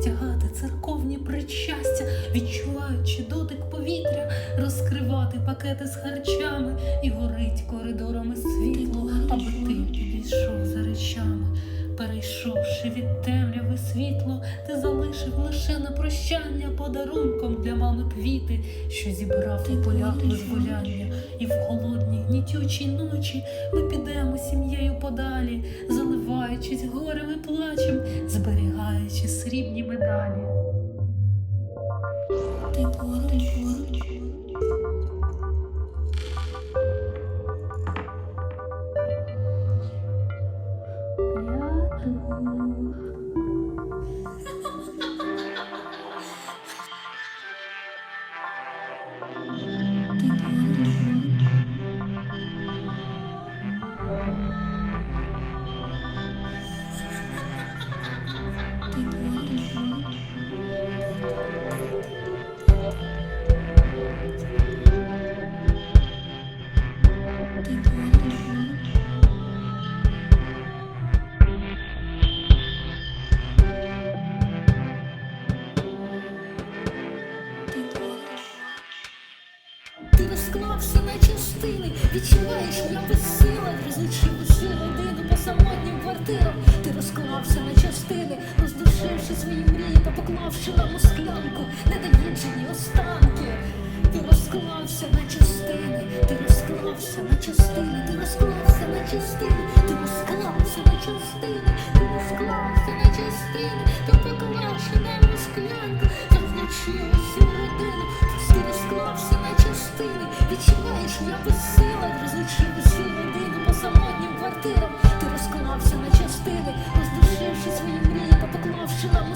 Стягати церковні причастя, відчуваючи дотик повітря, розкривати пакети з харчами і горить коридорами світло, аби ти підійшов за речами. Перейшовши від темряви світло, ти залишив лише на прощання подарунком для мами квіти, що зібрав у полях визволяння, і в холодній гнітючій ночі ми підемо сім'єю подалі, заливаючись горем і плачем, зберігаємо срібні медалі. Розклався на частини, відчуваєш, я безсила, розлучив усю родину по самотнім квартирам. Ти розклався на частини, роздушивши свої мрії та поклавши нам у склянку недоїджені останки. Ти розклався на частини, ти розклався на частини, ти розклався на частини, ти розклався на частини, ти розклався на частини, ти поклавши нам у склянку, розлучив усю частини, відчуваєш, я безсила, розлучив усю родину по самотнім квартирам. Ти розклався на частини, роздушивши свої мрії та поклавши нам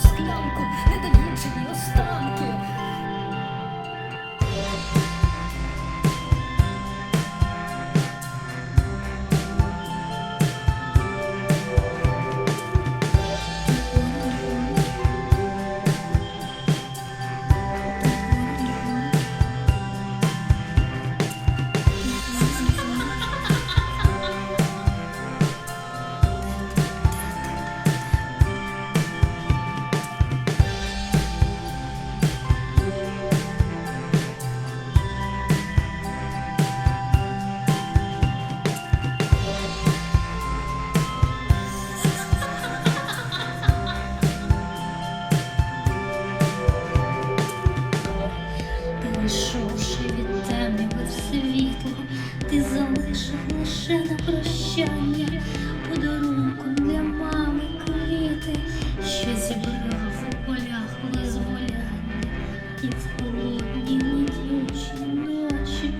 залишив лише на прощання подарунком для мами квіти, що зібрав у полях визволяння, і в холодній летючій ночі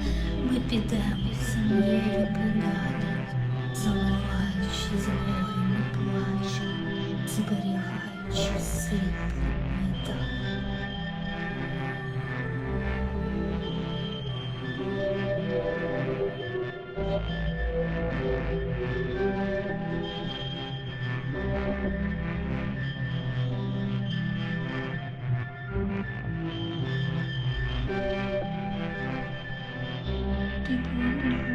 ми підемо сім'єю подалі, заливаючи згорі плачем, зберігаючи сили мета. keep on